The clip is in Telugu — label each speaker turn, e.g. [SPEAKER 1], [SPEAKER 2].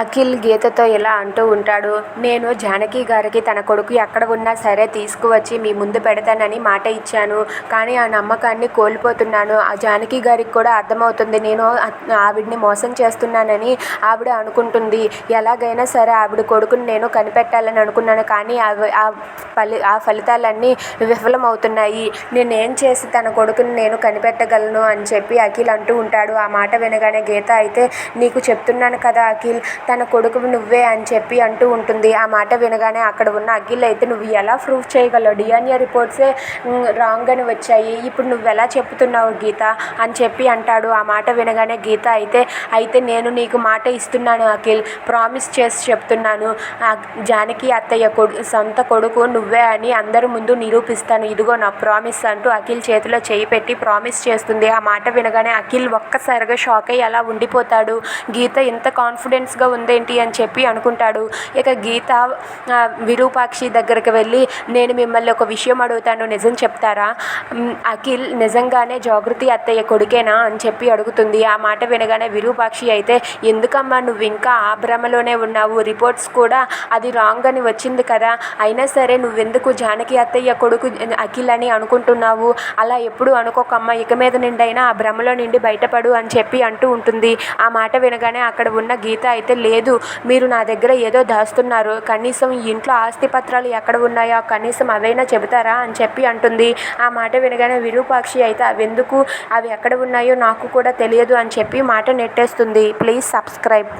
[SPEAKER 1] అఖిల్ గీతతో ఇలా అంటూ ఉంటాడు నేను జానకి గారికి తన కొడుకు ఎక్కడ ఉన్నా సరే తీసుకువచ్చి మీ ముందు పెడతానని మాట ఇచ్చాను. కానీ ఆ నమ్మకాన్ని కోల్పోతున్నాను. ఆ జానకి గారికి కూడా అర్థమవుతుంది. నేను ఆవిడ్ని మోసం చేస్తున్నానని ఆవిడ అనుకుంటుంది. ఎలాగైనా సరే ఆవిడ కొడుకుని నేను కనిపెట్టాలని అనుకున్నాను. కానీ అవి ఆ ఫలి ఆ ఫలితాలన్నీ విఫలమవుతున్నాయి. నేనేం చేసి తన కొడుకుని నేను కనిపెట్టగలను అని చెప్పి అఖిల్ అంటూ ఉంటాడు. ఆ మాట వినగానే గీత అయితే నీకు చెప్తున్నాను కదా అఖిల్ తన కొడుకు నువ్వే అని చెప్పి అంటూ ఉంటుంది. ఆ మాట వినగానే అక్కడ ఉన్న అఖిల్ అయితే నువ్వు ఎలా ప్రూవ్ చేయగలవు? డిఎన్ఏ రిపోర్ట్సే రాంగ్ అని వచ్చాయి. ఇప్పుడు నువ్వు ఎలా చెప్తున్నావు గీత? అని చెప్పి అంటాడు. ఆ మాట వినగానే గీత అయితే అయితే నేను నీకు మాట ఇస్తున్నాను అఖిల్. ప్రామిస్ చేసి చెప్తున్నాను. జానకి అత్తయ్య కొడు సొంత కొడుకు నువ్వే అని అందరి ముందు నిరూపిస్తాను. ఇదిగో నా ప్రామిస్ అంటూ అఖిల్ చేతిలో చేయి పెట్టి ప్రామిస్ చేస్తుంది. ఆ మాట వినగానే అఖిల్ ఒక్కసారిగా షాక్ అయ్యి అలా ఉండిపోతాడు. గీత ఇంత కాన్ఫిడెన్స్గా ఉందేంటి అని చెప్పి అనుకుంటాడు. ఇక గీత విరూపాక్షి దగ్గరికి వెళ్ళి నేను మిమ్మల్ని ఒక విషయం అడుగుతాను నిజం చెప్తారా? అఖిల్ నిజంగానే జాగృతి అత్తయ్య కొడుకేనా? అని చెప్పి అడుగుతుంది. ఆ మాట వినగానే విరూపాక్షి అయితే ఎందుకమ్మా నువ్వు ఇంకా ఆ భ్రమలోనే ఉన్నావు? రిపోర్ట్స్ కూడా అది రాంగ్ అని వచ్చింది కదా. అయినా సరే నువ్వెందుకు జానకి అత్తయ్య కొడుకు అఖిల్ అని అనుకుంటున్నావు? అలా ఎప్పుడు అనుకోకమ్మా. ఇక మీద నిండైనా ఆ భ్రమలో నిండి బయటపడు అని చెప్పి అంటూ ఉంటుంది. ఆ మాట వినగానే అక్కడ ఉన్న గీత అయితే లేదు. మీరు నా దగ్గర ఏదో దాస్తున్నారు. కనీసం ఇంట్లో ఆస్తి పత్రాలు ఎక్కడ ఉన్నాయో కనీసం అవైనా చెబుతారా అని చెప్పి అంటుంది. ఆ మాట వినగానే విరూపాక్షి అయితే అవి ఎందుకు? అవి ఎక్కడ ఉన్నాయో నాకు కూడా తెలియదు అని చెప్పి మాట నెట్టేస్తుంది. Please subscribe.